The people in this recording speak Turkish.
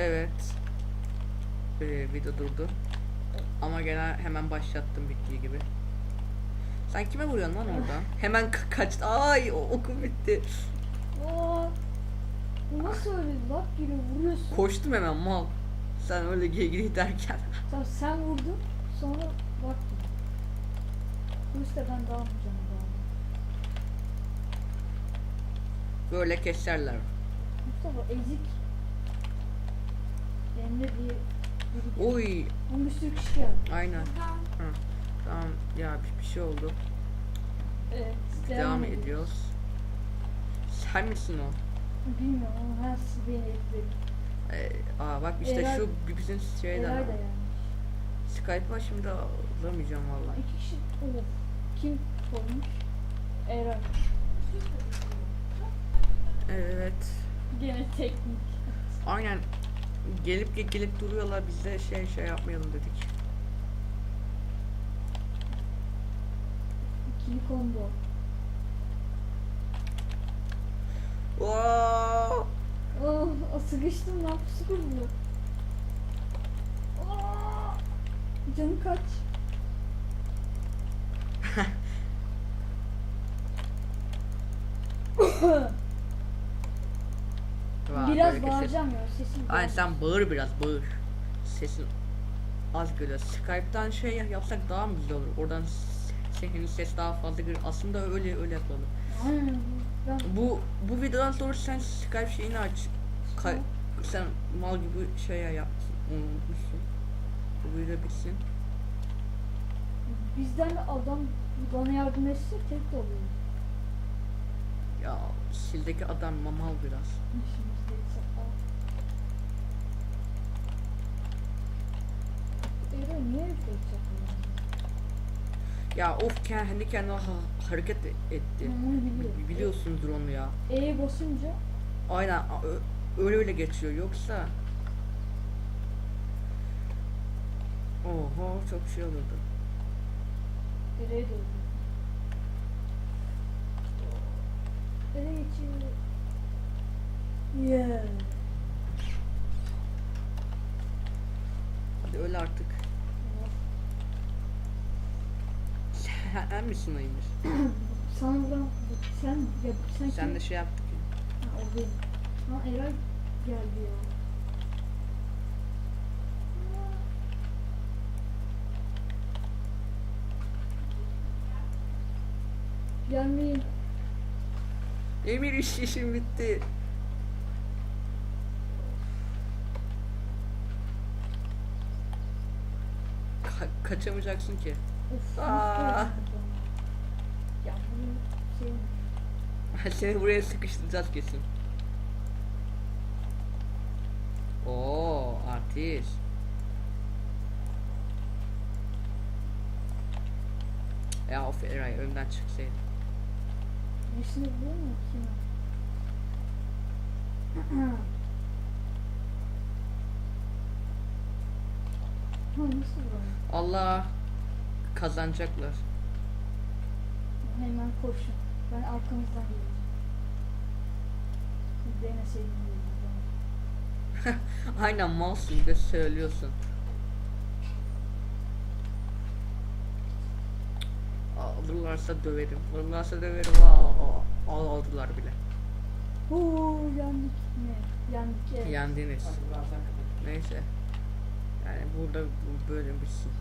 Evet. Ee, video durdu. Ama gene hemen başlattım bittiği gibi. Sen kime vuruyorsun lan orada? Hemen ka- kaçtı. Ay o okum bitti. Aa, bu nasıl öyle lap giriyor vuruyorsun. Koştum hemen mal. Sen öyle geri derken. Tamam sen vurdun sonra baktın. Bu işte ben daha. Böyle keserler. Mustafa ezik. Diye. Oy. Onun bir sürü kişi geldi. Aynen. Hı. Tamam ya bir, bir şey oldu. Evet. Devam ediyoruz. Sen misin o? Bilmiyorum ama her siz beni ekledim. Ee, aa bak işte Eray- şu bizim şeyden. Eray da yani. Skype'a şimdi alamayacağım vallahi. İki kişi. Of. Kim koymuş? Eray. Evet. Gene teknik. Aynen. Gelip ge- gelip duruyorlar biz de şey şey yapmayalım dedik. İkili combo. Oo! Oh, sıkıştım lan pusu kurdu. Aa! Canı kaç? Biraz böyle bağıracağım ya sesim. Aynen sen bağır biraz bağır. Sesin az geliyor. Skype'tan şey yapsak daha mı güzel olur? Oradan senin ses daha fazla geliyor. Aslında öyle öyle yapalım. Aynen. Bu bu videodan sonra sen Skype şeyini aç. Ka- sen mal gibi şey yapmışsın. Unutmuşsun. Bu video bitsin. bizden de adam bana yardım etse tek de oluyor. Ya sildeki adam mamal biraz. Eray niye yapıyor? Ya of kendi kendine ha- hareket etti. Onu biliyor. Bi- Biliyorsundur onu ya. E'ye basınca Aynen a- ö- öyle öyle geçiyor yoksa Oho çok şey olurdu. Ereğe doğru. Ere geçiyor. Yeah. Hadi öl artık. Sen misin Emir? Sana vuran sen ya sen, Sen de şey yaptık ya. Ha, o benim. Ha Eray geldi ya. Gelmeyin. Emir iş işim bitti. Ka- kaçamayacaksın ki. Aa. bunu şey Seni buraya sıkıştıracağız kesin. Oo, artist. Ya of Eray önden çıksaydın. Nesini biliyor musun? Allah kazanacaklar. Hemen koşun. Ben arkanızdan geleceğim. İyiydi. Aynen malsın de söylüyorsun. Alırlarsa döverim. Alırlarsa döverim. Aa, aa, aldılar bile. Oo yendik mi? Yendik evet. Yendiniz. Neyse. Yani burada bu bölüm bitsin.